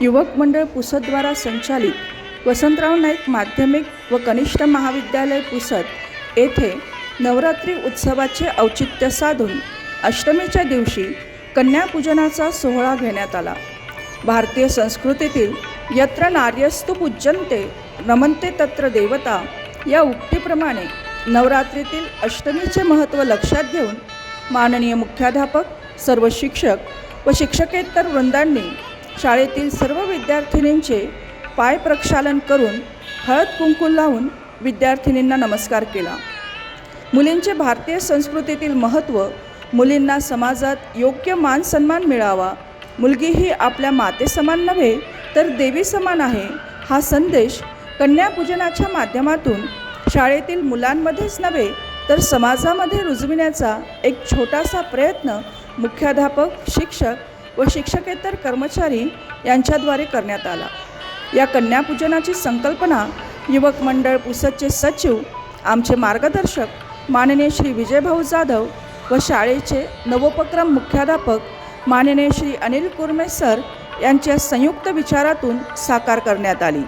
युवक मंडळ पुसदद्वारा संचालित वसंतराव नाईक माध्यमिक व कनिष्ठ महाविद्यालय पुसद येथे नवरात्री उत्सवाचे औचित्य साधून अष्टमीच्या दिवशी कन्यापूजनाचा सोहळा घेण्यात आला. भारतीय संस्कृतीतील यत्र नार्यस्तु पूज्यन्ते रमंते तत्र देवता या उक्तीप्रमाणे नवरात्रीतील अष्टमीचे महत्त्व लक्षात घेऊन माननीय मुख्याध्यापक सर्व शिक्षक व शिक्षकेतर वृंदांनी शाळेतील सर्व विद्यार्थिनींचे पाय प्रक्षालन करून हळद कुंकू लावून विद्यार्थिनींना नमस्कार केला. मुलींचे भारतीय संस्कृतीतील महत्त्व मुलींना समाजात योग्य मान सन्मान मिळावा मुलगी ही आपल्या मातेसमान नव्हे तर देवी समान आहे हा संदेश कन्यापूजनाच्या माध्यमातून शाळेतील मुलांमध्येच नव्हे तर समाजामध्ये रुजविण्याचा एक छोटासा प्रयत्न मुख्याध्यापक शिक्षक व शिक्षकेतर कर्मचारी यांच्याद्वारे करण्यात आला. या कन्यापूजनाची संकल्पना युवक मंडळ पुसदचे सचिव आमचे मार्गदर्शक माननीय श्री विजयभाऊ जाधव व शाळेचे नवोपक्रम मुख्याध्यापक माननीय श्री अनिल कुर्मे सर यांच्या संयुक्त विचारातून साकार करण्यात आली.